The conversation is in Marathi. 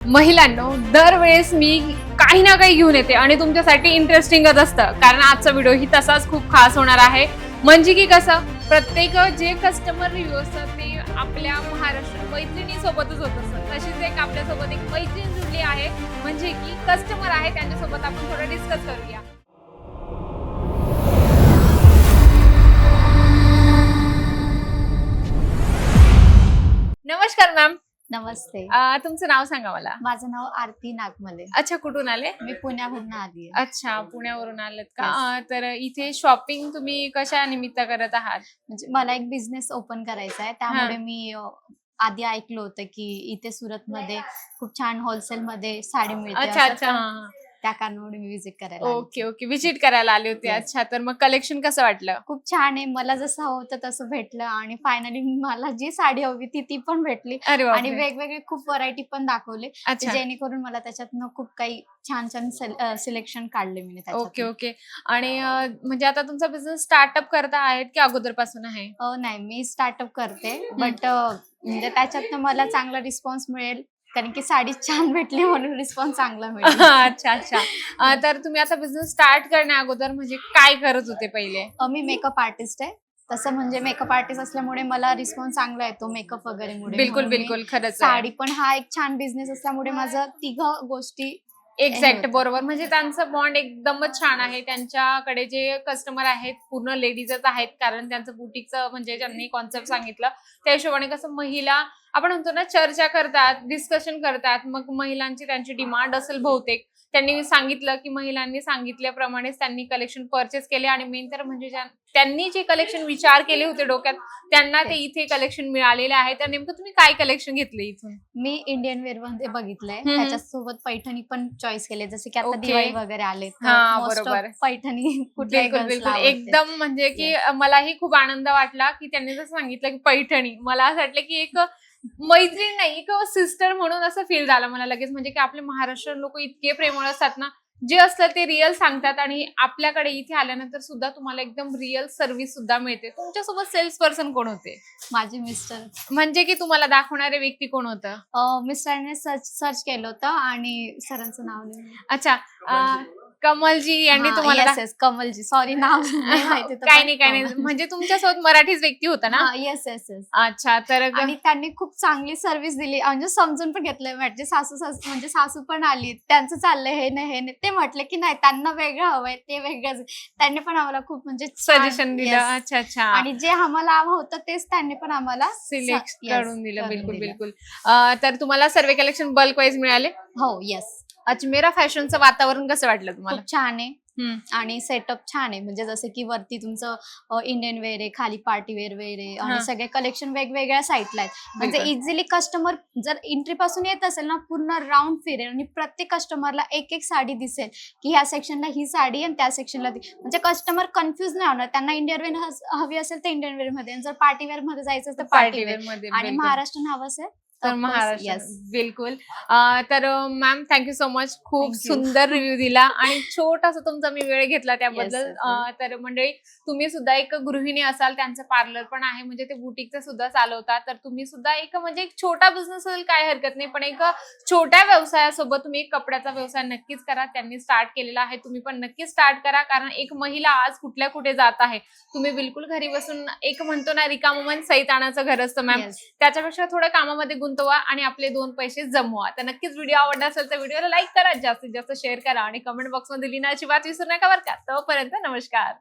महिलांनो दरवेळेस मी काही ना काही घेऊन येते आणि तुमच्यासाठी इंटरेस्टिंगच असतं. कारण आजचा व्हिडिओ ही तसाच खूप खास होणार आहे. म्हणजे की कसं प्रत्येक जे कस्टमर रिव्ह्यू असतात ते आपल्या महाराष्ट्र मैत्रिणी सोबतच होत असतात. तशीच एक आपल्यासोबत एक मैत्रीण जुळली आहे. म्हणजे की कस्टमर आहे त्यांच्यासोबत आपण थोडं डिस्कस करूया. नमस्कार मॅम नमस्ते. तुमचं नाव सांगा मला. माझं नाव आरती नागमले. अच्छा कुठून आले? मी पुण्यावरून आली आहे. अच्छा पुण्यावरून आलेत का? अं, तर इथे शॉपिंग तुम्ही कशा निमित्त करत आहात? म्हणजे मला एक बिझनेस ओपन करायचा आहे. त्यामुळे मी अ, आधी ऐकलं होतं की इथे सुरत मध्ये खूप छान होलसेल मध्ये साडी मिळते. अच्छा असं अच्छा हा, हा. त्या कारणामुळे मी विजिट करायला आली. Okay okay. विजिट करायला आले होते. Yes. अच्छा तर मग कलेक्शन कसं वाटलं? खूप छान आहे. मला जसं हवं होतं तसं भेटलं आणि फायनली मला जी साडी हवी ती ती पण भेटली. अरे आणि. वेगवेगळे खूप व्हरायटी पण दाखवले. अच्छा. जेणेकरून मला त्याच्यातनं खूप काही छान छान सिलेक्शन काढले मी ओके ओके. आणि अं, म्हणजे आता तुमचा बिझनेस स्टार्टअप करता आहेत की अगोदरपासून आहे नाही. मी स्टार्टअप करते. बट म्हणजे त्याच्यातनं मला चांगला रिस्पॉन्स मिळेल. कारण की साडी छान भेटली म्हणून रिस्पॉन्स चांगला मिळेल. अच्छा अच्छा. तर तुम्ही आता बिझनेस स्टार्ट करण्या अगोदर म्हणजे काय करत होते पहिले? मी मेकअप आर्टिस्ट आहे. तसं म्हणजे मेकअप आर्टिस्ट असल्यामुळे मला रिस्पॉन्स चांगला येतो मेकअप वगैरे बिलकुल बिलकुल. खरंच. साडी पण हा एक छान बिझनेस असल्यामुळे माझं तिघ गोष्टी एक्झॅक्ट होतं. बरोबर. म्हणजे त्यांचं बॉन्ड एकदमच छान आहे. त्यांच्याकडे जे कस्टमर आहेत पूर्ण लेडीजच आहेत कारण त्यांचं बुटीकचं म्हणजे ज्यांनी कॉन्सेप्ट सांगितलं त्या हिशोबाने कसं महिला आपण म्हणतो ना चर्चा करतात डिस्कशन करतात मग महिलांची त्यांची डिमांड असेल बहुतेक. त्यांनी सांगितलं की महिलांनी सांगितल्याप्रमाणेच त्यांनी कलेक्शन परचेस केले. आणि मेन तर म्हणजे त्यांनी जे कलेक्शन विचार केले होते डोक्यात त्यांना ते इथे कलेक्शन मिळालेले आहे. तर नेमकं तुम्ही काय कलेक्शन घेतले इथून? मी इंडियन वेअरमध्ये बघितलंय. त्याच्यासोबत पैठणी पण चॉईस केले. जसे की आता. दिवाळी वगैरे आले हा, बरोबर. पैठणी आवडते. एकदम म्हणजे की मलाही खूप आनंद वाटला की त्यांनी जसं सांगितलं की पैठणी. मला असं वाटलं की एक मैत्रीण नाही एक सिस्टर म्हणून असं फील झालं मला लगेच. म्हणजे की आपले महाराष्ट्र लोक इतके प्रेमळ असतात ना जे असतं ते रिअल सांगतात आणि आपल्याकडे इथे आल्यानंतर सुद्धा तुम्हाला एकदम रिअल सर्व्हिस सुद्धा मिळते. तुमच्यासोबत सेल्स पर्सन कोण होते? माझे मिस्टर म्हणजे की तुम्हाला दाखवणारे व्यक्ती कोण होतं? मिस्टरांनी सर्च सर्च केलं होतं आणि सरांचं नाव लिहिलं. अच्छा अं, कमलजी यांनी हा, तुम्हाला yes, दाख- yes, कमलजी. सॉरी नाव नाही माहिती होतं, काय पण नाही काय नाही. कमल. म्हणजे तुमच्यासोबत मराठीच व्यक्ती होता ना? हा, yes, yes, yes. अच्छा तर आणि त्यांनी खूप चांगली सर्व्हिस दिली. म्हणजे समजून पण घेतलंय. म्हणजे सासू सासू म्हणजे सासू पण आली. त्यांचं चाललंय हे नाही हे नाही. ते म्हटले की नाही त्यांना वेगळं हवंय ते वेगळंच. त्यांनी पण आम्हाला खूप म्हणजे छान- सजेशन दिलं. yes. अच्छा अच्छा. आणि जे आम्हाला हवं होतं तेच त्यांनी पण आम्हाला सिलेक्ट yes, करून दिलं. करून बिलकुल दिलं. बिलकुल. अं, तर तुम्हाला सर्वे कलेक्शन बल्क वाईज मिळाले? हो येस अजमेरा फॅशनचं वातावरण कसं वाटलं तुम्हाला खूप छान आहे. आणि सेटअप छान आहे म्हणजे जसं की वरती तुमचं इंडियन वेअर आहे खाली पार्टी वेअर वेअर आहे. आणि सगळे कलेक्शन वेगवेगळ्या साईटला आहेत म्हणजे. इझिली कस्टमर जर एंट्री पासून येत असेल ना पूर्ण राऊंड फिरेल आणि प्रत्येक कस्टमरला एक एक साडी दिसेल की ह्या सेक्शनला ही साडी आणि त्या सेक्शनला ती म्हणजे कस्टमर कन्फ्युज नाही होणार त्यांना इंडियन वेअर हवी असेल तर इंडियन वेअरमध्ये जर पार्टी वेअरमध्ये जायचं असेल तर पार्टी वेअरमध्ये आणि बिलकुल. महाराष्ट्रीयन हवं असेल तर महाराष्ट्र. बिलकुल. तर मॅम थँक्यू सो मच खूप. सुंदर रिव्ह्यू दिला आणि छोटासा तुमचा मी वेळ घेतला त्याबद्दल. तर मंडळी तुम्ही सुद्धा एक गृहिणी असाल त्यांचं पार्लर पण आहे म्हणजे ते बुटीकचं सुद्धा चालवतात. तर तुम्ही सुद्धा एक म्हणजे एक छोटा बिझनेस असेल काय हरकत नाही पण एक छोट्या व्यवसायासोबत तुम्ही एक कपड्याचा व्यवसाय नक्कीच करा. त्यांनी स्टार्ट केलेला आहे. तुम्ही पण नक्कीच स्टार्ट करा कारण एक महिला आज कुठल्या कुठे जात आहे. तुम्ही बिलकुल घरी बसून एक म्हणतो ना रिकाम मन सहित आणायचं घर असतं मॅम. त्याच्यापेक्षा थोडं कामामध्ये गुंतवा आणि आपले दोन पैसे जमवा. तर नक्कीच व्हिडिओ आवडला असेल तर व्हिडिओला लाईक करा जास्तीत जास्त शेअर करा आणि कमेंट बॉक्समध्ये लिहिण्याची बात विसरू नका बरं का. तोपर्यंत नमस्कार.